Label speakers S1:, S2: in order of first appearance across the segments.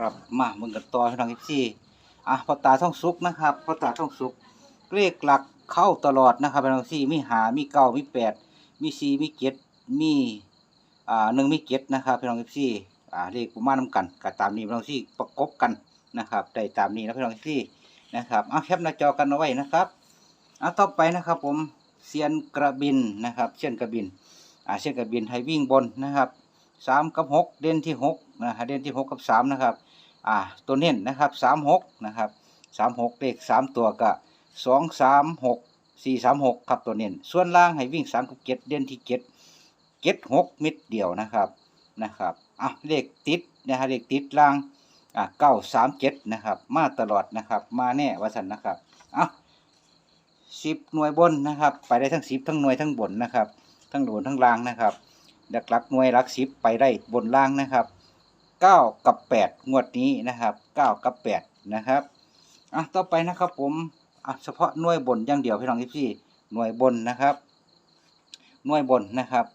S1: ครับมาเบิ่งกันต่อพี่น้องอีซี่อะพอตาท่องสุกนะครับพอตาท่องสุกเลขหลักเข้าตลอดนะครับพี่น้องอีซี่มีหามีเก้ามีแปดมีสี่มีเจ็ดมีอ่าหนึ่งมีเจ็ดนะครับพี่น้องอีซี่อ่าเลขประมาณน้ำกันก็ตามนี้พี่น้องอีซี่ประกบกันนะครับได้ตามนี้นะพี่น้องอีซี่นะครับเอาแคปหน้าจอกันเอาไว้นะครับเอาต่อไปนะครับ ผมเซียนกระบินนะครับเซียนกระบินอ่าเซียนกระบินให้วิ่งบนนะครับ สามกับหกเด่นที่หกนะฮะเด่นที่หกกับสามนะครับอ่าตัวเน้นนะครับสามหกนะครับสามหกเลขสามตัวก็สองสามหกสี่สามหกครับตัวเน้นส่วนล่างให้วิ่งสามกับเจ็ดเด่นที่เจ็ดเจ็ดหกมิดเดียวนะครับนะครับอะเลขติดนะฮะเลขติดล่างอะเก้าสามเจ็ดนะครับ มาตลอดนะครับ มาแน่วัสันนะครับอะสิบหน่วยบนนะครับ ไปได้ทั้งสิบทั้งหน่วยทั้งบนนะครับ ทั้งบนทั้งล่างนะครับ ดักลักหน่วยลักสิบไปได้บนล่างนะครับเก้ากับแปดงวดนี้นะครับเก้ากับแปดนะครับอะต่อไปนะครับผมอะเฉพาะหน่วยบนอย่างเดียวพี่น้องที่พี่หน่วยบนนะครับหน่วยบนนะครับ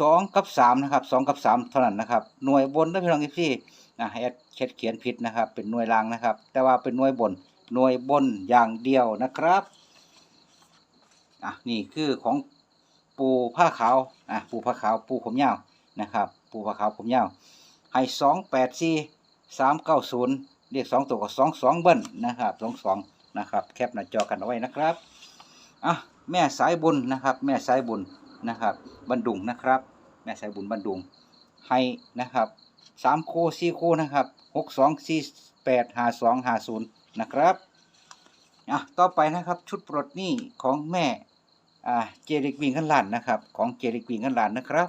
S1: สองกับสามนะครับสองกับสามเท่านั้นนะครับหน่วยบนนะพี่น้องที่พี่นะแอดเขียนเขียนผิดนะครับ เป็นหน่วยล่างนะครับ แต่ว่าเป็นหน่วยบนหน่วยบนอย่างเดียวนะครับอะนี่คือของ ปูผ้าขาวอะปูผ้าขาวปูผมยาวนะครับปูผ้าขาวผมยาวให้สองแปดสี่สามเก้าศูนย์เรียกสองตัวก็สองสองเบิ้ลนะครับสองสองนะครับแคปหน้าจอกันเอาไว้นะครับอะแม่สายบุญนะครับ แม่สายบุญนะครับบันดุงนะครับ แม่สายบุญบันดุงให้นะครับสามโค่สี่โค่นะครับหกสองสี่แปดห้าสองห้าศูนย์นะครับอะต่อไปนะครับชุดปลดหนี้ของแม่ อ่าเจริกวิ่งขั้นลานนะครับ ของเจริกวิ่งขั้นลานนะครับ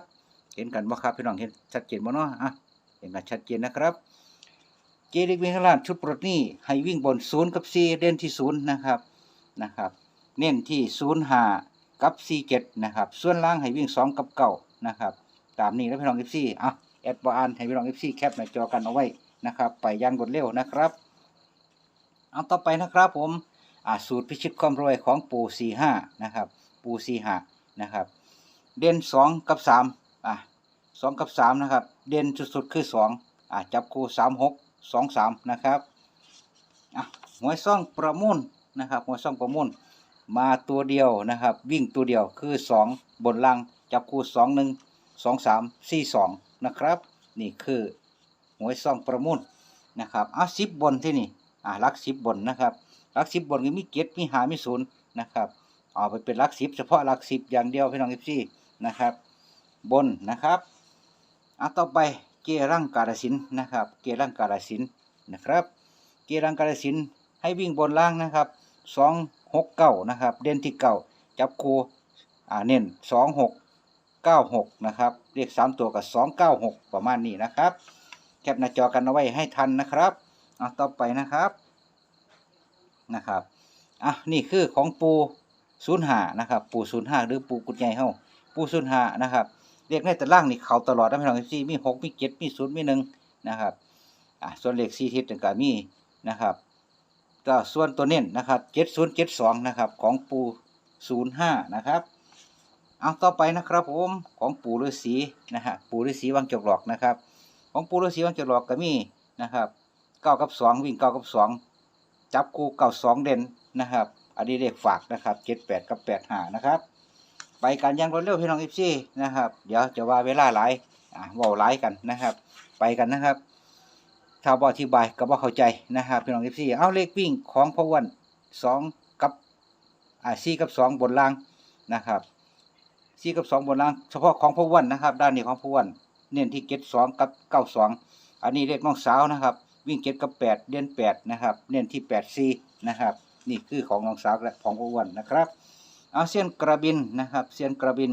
S1: เห็นกันบ่ครับพี่น้องเห็นชัดเจนบ่เนาะอะเห็นกันชัดเจนนะครับ เจริกวิ่งขั้นลานชุดปลดหนี้ให้วิ่งบนศูนย์กับสี่เด่นที่ศูนย์นะครับนะครับ เน้นที่ศูนย์ห้ากับสี่เจ็ดนะครับ ส่วนล่างให้วิ่งสองกับเก้านะครับ ตามนี้แล้วพี่น้องเอฟซีอะแอดบอานให้พี่น้องเอฟซีแคปหน้าจอกันเอาไว้นะครับ ไปยังรวดเร็วนะครับเอาต่อไปนะครับผม อ่าสูตรพิชิตความรวยของปู่สี่ห้านะครับ ปูสี่หานะครับ เด่นสองกับสามอะสองกับสามนะครับ เด่นสุดๆคือสองอะจับคู่สามหกสองสามนะครับอะหวยซ่องประมูลนะครับหวยซ่องประมูลมาตัวเดียวนะครับ วิ่งตัวเดียวคือสองบนล่างจับคู่สองหนึ่งสองสามสี่สองนะครับ นี่คือหวยซ่องประมูลนะครับอะสิบบนที่นี่อะลักสิบบนนะครับลักสิบบนก็มีเกียรติมีหามีศูนย์นะครับ เอาไปเป็นลักสิบเฉพาะลักสิบอย่างเดียวพี่น้องเอฟซีนะครับ บนนะครับอะต่อไปเกรังกาลสินนะครับ เกรังกาลสินนะครับ เกรังกาลสินให้วิ่งบนล่างนะครับสองหกเก้านะครับ เด่นที่เก้าจับคูอ่าเน้นสองหกเก้าหกนะครับเรียกสามตัวกับสองเก้าหกประมาณนี้นะครับ แคปหน้าจอกันเอาไว้ให้ทันนะครับอะต่อไปนะครับนะครับอะนี่คือของปู ศูนย์หานะครับ ปูศูนย์ห้าหรือปูกุดใหญ่เฮาปูศูนย์ห้านะครับเรียกในตารางนี่เขาตลอดนะพี่น้องซีมีหกมีเจ็ดมีศูนย์มีหนึ่งนะครับอะส่วนเลขสี่ทิศต่างๆมีนะครับก็ส่วนตัวเน้นนะครับเจ็ดศูนย์เจ็ดสองนะครับของปูศูนย์ห้านะครับเอาต่อไปนะครับผมของปูฤาษีนะฮะปูฤาษีวังจกหลอกนะครับ ของปูฤาษีวังจกหลอกก็มีนะครับเก้ากับสองวิ่งเก้ากับสองจับคู่เก้าสองเด่นนะครับ อันนี้เลขฝากนะครับเจ็ดแปดกับแปดหานะครับ ไปกันยังรวดเร็วพี่น้องเอฟซีนะครับ เดี๋ยวจะว่าเวลาหลายอ่ว่าหลายกันนะครับ ไปกันนะครับถ้าบอธิบายก็บ่เข้าใจนะครับพี่น้องเอฟซีเอาเลขวิ่งของพวันสองกับอ่าสี่กับสองบนล่างนะครับสี่กับสองบนล่างเฉพาะของพวันนะครับ ด้านนี้ของพวันเน้นที่เจ็ดสองกับเก้าสองอันนี้เลขน้องสาวนะครับ วิ่งเจ็ดกับแปดเด่นแปดนะครับ เน้นที่แปดสี่นะครับ นี่คือของน้องสาวและของอ้วนนะครับเอาเส้นกระบินนะครับเส้นกระบิน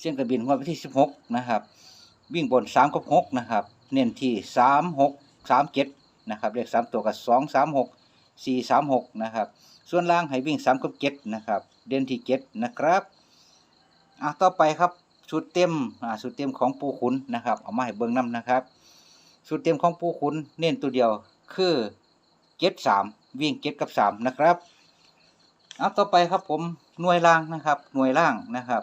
S1: เส้นกระบินวดวันที่สิบหกนะครับวิ่งบนสามกับหกนะครับเน้นที่สามหกสามเจ็ดนะครับเลขสามตัวกับสองสามหกสี่สามหกนะครับส่วนล่างให้วิ่งสามกับเจ็ดนะครับเด่นที่เจ็ดนะครับอะต่อไปครับชุดเต็มอ่าชุดเต็มของปูขุนนะครับเอามาให้เบิ้งน้ำนะครับชุดเต็มของปูขุนเน้นตัวเดียวคือเจ็ดสาม วิ่งเจ็ดกับสามนะครับเอาต่อไปครับผมหน่วยล่างนะครับ หน่วยล่างนะครับ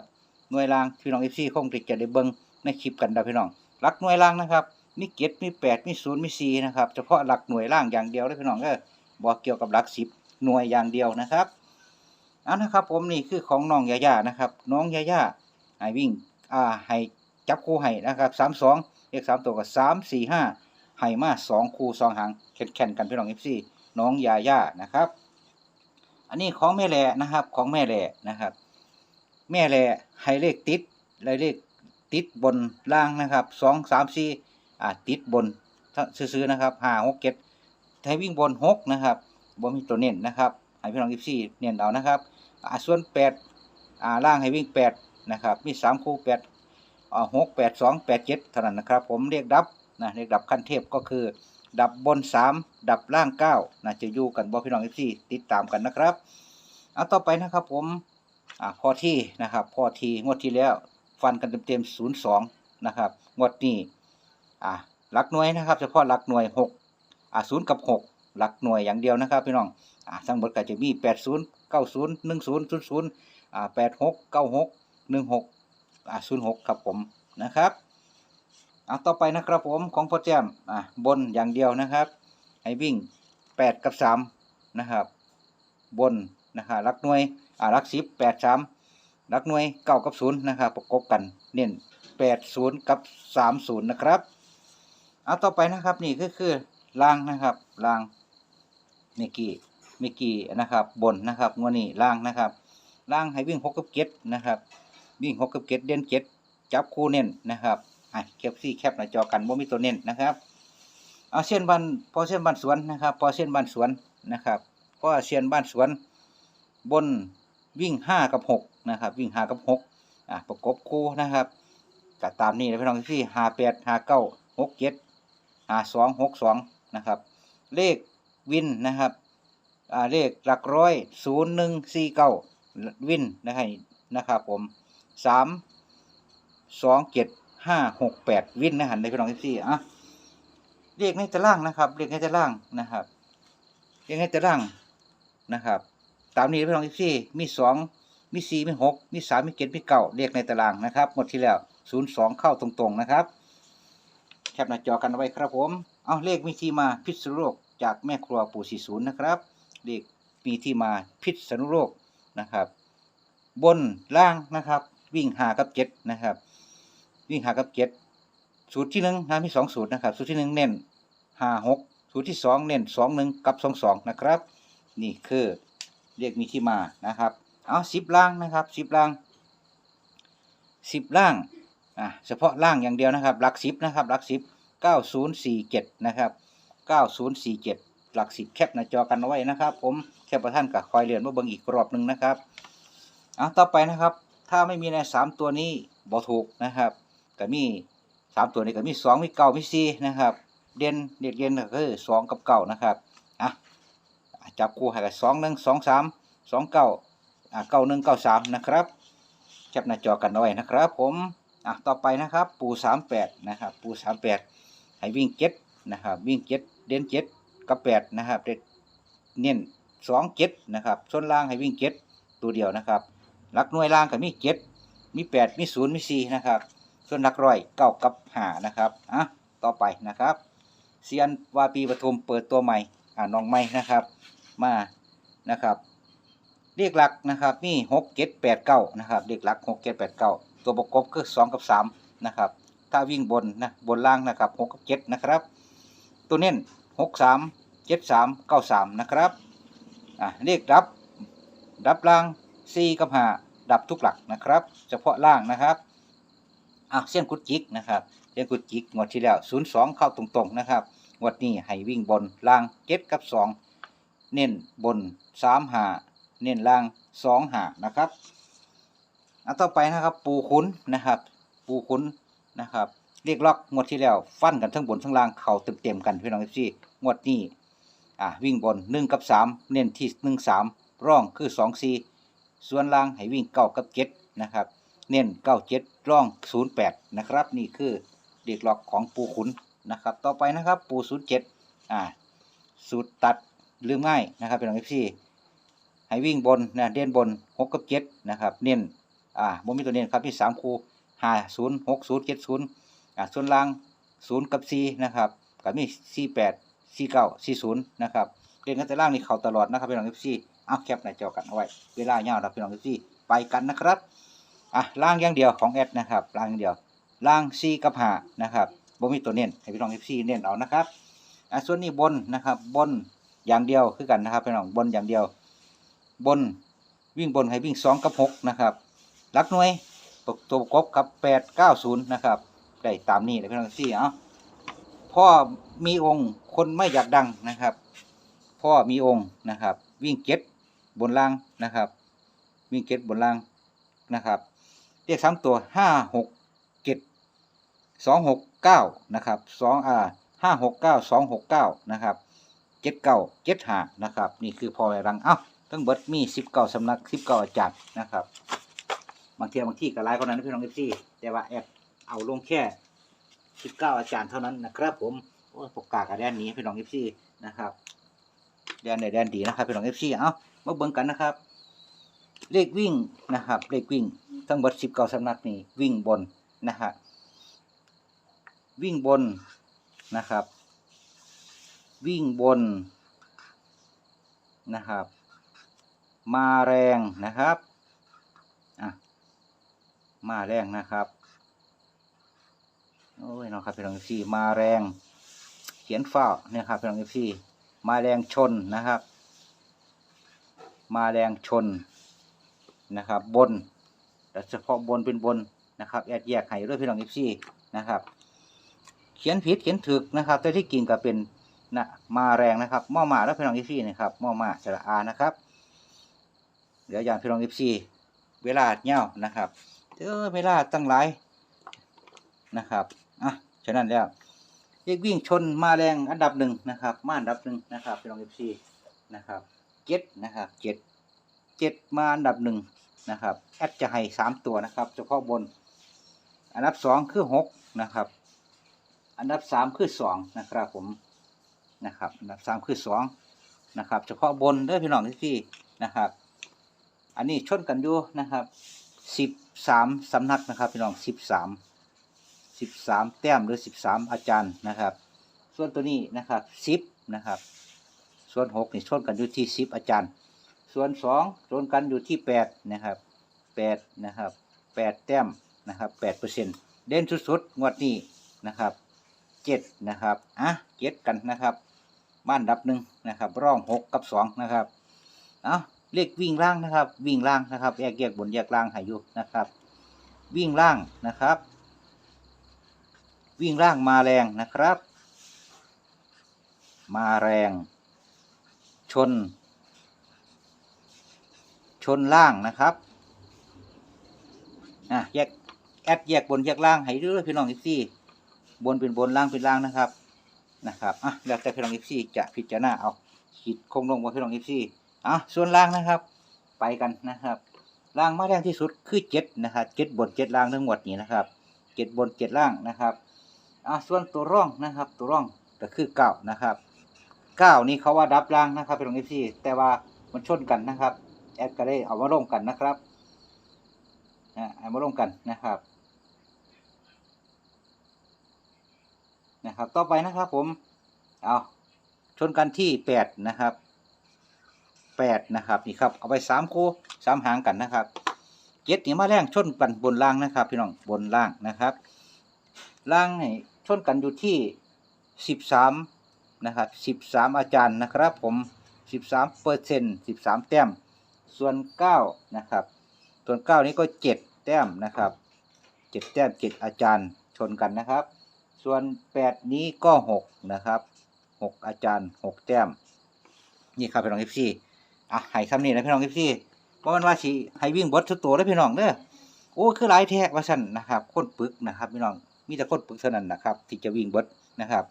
S1: หน่วยล่างพี่น้องเอฟซีคงติดจะได้เบิ้งในคลิปกันนะพี่น้องรักหน่วยล่างนะครับ มีเจ็ดมีแปดมีศูนย์มีสี่นะครับเฉพาะหลักหน่วยล่างอย่างเดียวเลยพี่น้องก็บอกเกี่ยวกับหลักสิบหน่วยอย่างเดียวนะครับเอานะครับ ผมนี่คือของน้องยาย่านะครับ น้องยาย่าให้วิ่งอ่าให้จับคู่ให้นะครับสามสองเลขสามตัวกับสามสี่ห้าให้มาสองคู่สองหางแข่งกันพี่น้องเอฟซี น้องยาย่านะครับ อันนี้ของแม่แหล่นะครับของแม่แหล่นะครับ แม่แหล่ให้เลขติดแลเลขติดบนล่างนะครับสองสามสี่อ่าติดบนซื้อๆนะครับห้าหกเจ็ดให้วิ่งบนหกนะครับบ่มีตัวเน้นนะครับให้พี่น้องยิบซี่เน้นเอานะครับอ่าส่วนแปดอ่าล่างให้วิ่งแปดนะครับมีสามคู่แปดอ่าหกแปดสองแปดเจ็ดเท่านั้นนะครับ ผมเรียกดับนะเรียกดับขั้นเทพก็คือ ดับบนสามดับล่างเก้านะจะอยู่กันบ่พี่น้องยิบซี่ติดตามกันนะครับเอาต่อไปนะครับผมอ่าพอที่นะครับพอที่งวดที่แล้วฟันกันเต็มๆศูนย์สองนะครับงวดนี้อ่าหลักหน่วยนะครับเฉพาะหลักหน่วยหกอ่าศูนย์กับหกหลักหน่วยอย่างเดียวนะครับพี่น้องอ่าทั้งหมดก็จะมีแปดศูนย์เก้าศูนย์หนึ่งศูนย์ศูนย์ศูนย์อ่าแปดหกเก้าหกหนึ่งหกอ่าศูนย์หกครับผมนะครับ เอาต่อไปนะครับผมของพ่อแจมอ่าบนอย่างเดียวนะครับ ให้วิ่งแปดกับสามนะครับ บนนะครับรักหน่วยอ่ารักสิบแปดสามรักหน่วยเก้ากับศูนย์นะครับประกบกันเน้นแปดศูนย์กับสามศูนย์นะครับเอาต่อไปนะครับนี่ก็คือรางนะครับรางเมกี้เมกี้นะครับ บนนะครับงวนี้ล่างนะครับล่างให้วิ่งหกกับเจ็ดนะครับ วิ่งหกกับเจ็ดเด่นเจ็ดจับคู่เน้นนะครับ อะแคปซี่แคปหน้าจอกันว่มีตัวเน้นนะครับ เอาเส้นบ้านพอเส้นบ้านสวนนะครับ พอเส้นบ้านสวนนะครับพอเส้นบ้านสวนบนวิ่งห้ากับหกนะครับ วิ่งห้ากับหกอะประกบคู่นะครับก็ตามนี้นะพี่น้องที่ห้าแปดห้าเก้าหกเจ็ดห้าสองหกสองนะครับ เลขวินนะครับอ่าเลขหลักร้อยศูนย์หนึ่งสี่เก้าวินนะครับนะครับผมสามสองเจ็ด ห้าหกแปดวินนะหันในพี่น้องที่สี่อะเรียกในตารางนะครับเรียกในตารางนะครับเรียกในตารางนะครับ ตามนี้พี่น้องที่สี่มีสองมีสี่มีหกมีสามมีเจ็ดมีเก้าเรียกในตารางนะครับหมดที่แล้วศูนย์สองเข้าตรงๆนะครับแคปหน้าจอกันเอาไว้ครับผม เอาเลขมีที่มาพิษณุโลกจากแม่ครัวปู่สี่ศูนย์นะครับเลขมีที่มาพิษณุโลกนะครับ บนล่างนะครับ วิ่งหากับเจ็ดนะครับ วิ่งหากับเจ็ดสูตรที่หนึ่งนะมีสองสูตรนะครับ สูตรที่หนึ่งเน้นห้าหกสูตรที่สองเน้นสองหนึ่งกับสองสองนะครับ นี่คือเรียกมีที่มานะครับ เอาสิบล่างนะครับสิบล่างสิบล่างอะเฉพาะล่างอย่างเดียวนะครับ หลักสิบนะครับ หลักสิบเก้าศูนย์สี่เจ็ดนะครับเก้าศูนย์สี่เจ็ดหลักสิบแคปหน้าจอกันเอาไว้นะครับ ผมแคปประท่านกับคอยเรียนมาเบิ่งอีกรอบหนึ่งนะครับเอาต่อไปนะครับ ถ้าไม่มีในสามตัวนี้บ่ถูกนะครับ ก็มีสามตัวนี้ก็มีสองมีเก้ามีสี่นะครับ เด่นเด็กเด่นก็คือสองกับเก้านะครับอะจับคู่ให้กับสองหนึ่งสองสามสองเก้าอะเก้าหนึ่งเก้าสามนะครับแคปหน้าจอกันเอาไว้นะครับ ผมอะต่อไปนะครับ ปูสามแปดนะครับ ปูสามแปดให้วิ่งเจ็ดนะครับ วิ่งเจ็ดเด่นเจ็ดกับแปดนะครับเด็ดเน้นสองเจ็ดนะครับส่วนล่างให้วิ่งเจ็ดตัวเดียวนะครับลักหน่วยล่างก็มีเจ็ดมีแปดมีศูนย์มีสี่นะครับ ส่วนหลักร้อยเก้ากับหานะครับอะต่อไปนะครับเซียนวาปีปทุมเปิดตัวใหม่อ่าน้องใหม่นะครับ มานะครับเรียกหลักนะครับมีหกเจ็ดแปดเก้านะครับเรียกหลักหกเจ็ดแปดเก้าตัวประกบคือสองกับสามนะครับถ้าวิ่งบนนะบนล่างนะครับหกกับเจ็ดนะครับ ตัวเน้นหกสามเจ็ดสามเก้าสามนะครับอะเรียกดับดับล่างสี่กับห้าดับทุกหลักนะครับ เฉพาะล่างนะครับ อะเส้นกุดจิกนะครับเส้นกุดจิกงวดที่แล้วศูนย์สองเข้าตรงๆนะครับงวดนี้ให้วิ่งบนล่างเจ็ดกับสองเน้นบนสามหาเน้นล่างสองหานะครับอันต่อไปนะครับ ปูขุนนะครับ ปูขุนนะครับเรียกล็อกงวดที่แล้วฟันกันทั้งบนทั้งล่างเข่าเต็มๆกันพี่น้องพี่งวดนี้อะวิ่งบนหนึ่งกับสามเน้นที่หนึ่งสามร่องคือสองสี่ส่วนล่างให้วิ่งเก้ากับเจ็ดนะครับ เน้นเก้าเจ็ดร่องศูนย์แปดนะครับ นี่คือเด็กหลอกของปูขุนนะครับ ต่อไปนะครับปูศูนย์เจ็ดอ่าสูตรตัดลืมง่ายนะครับเป็นของเอฟซีให้วิ่งบนนะเด่นบนหกกับเจ็ดนะครับ เน้นอ่าบ่มีตัวเน้นครับที่สามคูห้าศูนย์หกศูนย์เจ็ดศูนย์อ่าส่วนล่างศูนย์กับสี่นะครับกับมีสี่แปดสี่เก้าสี่ศูนย์นะครับเรียนกันแต่ล่างนี่เขาตลอดนะครับพี่น้องเอฟซีเอาแคปหน้าจอกันเอาไว้เวลาเงาวครับพี่น้องเอฟซีไปกันนะครับ อะล่างอย่างเดียวของแอดนะครับล่างอย่างเดียวล่างซีกับหานะครับบ่มีตัวเน้นให้พี่น้องเอฟซีเน้นเอานะครับอะส่วนนี้บนนะครับบนอย่างเดียวคือกันนะครับพี่น้องบนอย่างเดียว บนวิ่งบนให้วิ่งสองกับหกนะครับลักหน่วยตัวประกบกับแปดเก้าศูนย์นะครับได้ตามนี้เลยพี่น้องซี่เอาพ่อมีองค์คนไม่อยากดังนะครับ พ่อมีองค์นะครับ วิ่งเก็ตบนล่างนะครับ วิ่งเก็ตบนล่างนะครับ เรียกสามตัวห้าหกเก็ตสองหกเก้านะครับสองอ่าห้าหกเก้าสองหกเก้านะครับเจ็ดเก้าเจ็ดห้านะครับ นี่คือพอไอรัง เอ้าทั้งเบิดมีสิบเก้าสำนักสิบเก้าอาจารย์นะครับ บางทีบางที่ก็หลายคนนั้นพี่น้องเอฟซีแต่ว่าแอบเอาลงแค่สิบเก้าอาจารย์เท่านั้นนะครับ ผมโอ้ปกกากกับแดนนี้พี่น้องเอฟซีนะครับแดนในแดนดีนะครับพี่น้องเอฟซีเอ้ามาเบิ่งกันนะครับ เลขวิ่งนะครับ เลขวิ่ง ทั้งเบิดสิบเก้าสำนักนี่วิ่งบนนะฮะวิ่งบนนะครับ วิ่งบนนะครับ มาแรงนะครับอะมาแรงนะครับโอ้ยน้องครับพี่น้องพี่มาแรงเขียนฝ้าเนี่ยครับพี่น้องพี่มาแรงชนนะครับ มาแรงชนนะครับ บน แต่เฉพาะบนเป็นบนนะครับแอดแยกให้ด้วยพี่น้องพี่นะครับเขียนผิดเขียนถูกนะครับแต่ที่กิ่งก็เป็นนะมาแรงนะครับม้อมาแล้วพี่น้องพี่นะครับม้อมาสระอานะครับ เดี๋ยวอย่างพี่น้องเอฟซีเวลาเงี้ยวนะครับเออเวลาตั้งหลายนะครับอะฉะนั้นแล้วเรียกวิ่งชนมาแรงอันดับหนึ่งนะครับ มาอันดับหนึ่งนะครับพี่น้องเอฟซีนะครับเจ็ดนะครับเจ็ดเจ็ดมาอันดับหนึ่ง นะครับแอดจะให้สามตัวนะครับ เฉพาะบน อันดับสองคือหกนะครับ อันดับสามคือสองนะครับผมนะครับอันดับสามคือสองนะครับ เฉพาะบนเด้อพี่น้องเอฟซีนะครับ อันนี้ชนกันอยู่นะครับสิบสามสำนักนะครับพี่น้องสิบสามสิบสามแต้มหรือสิบสามอาจารย์นะครับ ส่วนตัวนี้นะครับสิบนะครับ ส่วนหกนี่ชนกันอยู่ที่สิบอาจารย์ ส่วนสองชนกันอยู่ที่แปดนะครับแปดนะครับแปดแต้มนะครับแปดเปอร์เซ็นต์เด่นสุดๆงวดนี้นะครับเจ็ดนะครับอะเจ็ดกันนะครับบ้านดับหนึ่งนะครับร่องหกกับสองนะครับเอาเลขวิ่งล่างนะครับ วิ่งล่างนะครับแยกแยกบนแยกล่างห้อยู่นะครับ วิ่งล่างนะครับ วิ่งล่างมาแรงนะครับ มาแรง ชน ชนล่างนะครับอะแยกแอดแยกบนแยกล่างให้ด้วยพี่น้องอีซี่บนเป็นบนล่างเป็นล่างนะครับนะครับอะแล้วแต่พี่น้องอีซี่จะพิจารณาเอาขีดคงลงบนพี่น้องอีซี่อะส่วนล่างนะครับ ไปกันนะครับล่างมาแรงที่สุดคือเจ็ดนะครับเจ็ดบนเจ็ดล่างทั้งหมดนี้นะครับเจ็ดบนเจ็ดล่างนะครับอะส่วนตัวร่องนะครับ ตัวร่องก็คือเก้านะครับเก้านี่เขาว่าดับล่างนะครับเป็นตรงนี้ที่แต่ว่ามันชนกันนะครับ แอดก็ได้เอามาลงกันนะครับอะเอามาลงกันนะครับนะครับ ต่อไปนะครับผมเอาชนกันที่แปดนะครับแปดนะครับนี่ครับเอาไปสามคู่สามหางกันนะครับเจ็ดนี่มาแรงชนกันบนล่างนะครับ พี่น้องบนล่างนะครับ ล่างนี่ชนกันอยู่ที่สิบสามนะครับสิบสามอาจารย์นะครับ ผมสิบสามเปอร์เซ็นต์สิบสามแต้ม ส่วนเก้านะครับ ส่วนเก้านี้ก็เจ็ดแต้มนะครับเจ็ดแต้มเจ็ดอาจารย์ชนกันนะครับ ส่วนแปดนี้ก็หกนะครับหกอาจารย์หกแต้ม นี่ครับพี่น้องเอฟซีอะให้คำนี้นะพี่น้องพี่เพราะมันว่าสิให้วิ่งบดทุกตัวแล้พี่น้องเด้อโอ้คือหลายแท้ว่าสั่นนะครับคนปึกนะครับพี่น้องมีแต่คนปึกเท่านั้นนะครับ ที่จะวิ่งบดนะครับ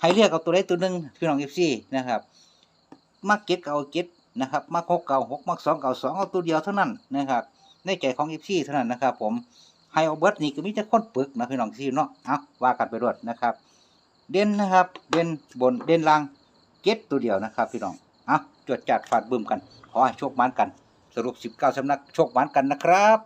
S1: ให้เรียกเอาตัวใดตัวหนึ่งพี่น้องเอฟซีนะครับมักเก็ตเอาเก็ต นะครับมักหกเก่าหกมักสองเก่าสองเอาตัวเดียวเท่านั้นนะครับในใจของเอฟซีเท่านั้นนะครับผมไฮเอาเบิร์ตนี่ก็มีแต่คนปึกนะพี่น้องซีเนาะเอาว่ากันไปรวดนะครับ เด่นนะครับ เด่นบนเด่นล่างเก็ตตัวเดียวนะครับ พี่น้องเอาจวดจัดฟาดบึ้มกันขอให้โชคมันกัน สรุป 19สำนักโชคมันกันนะครับ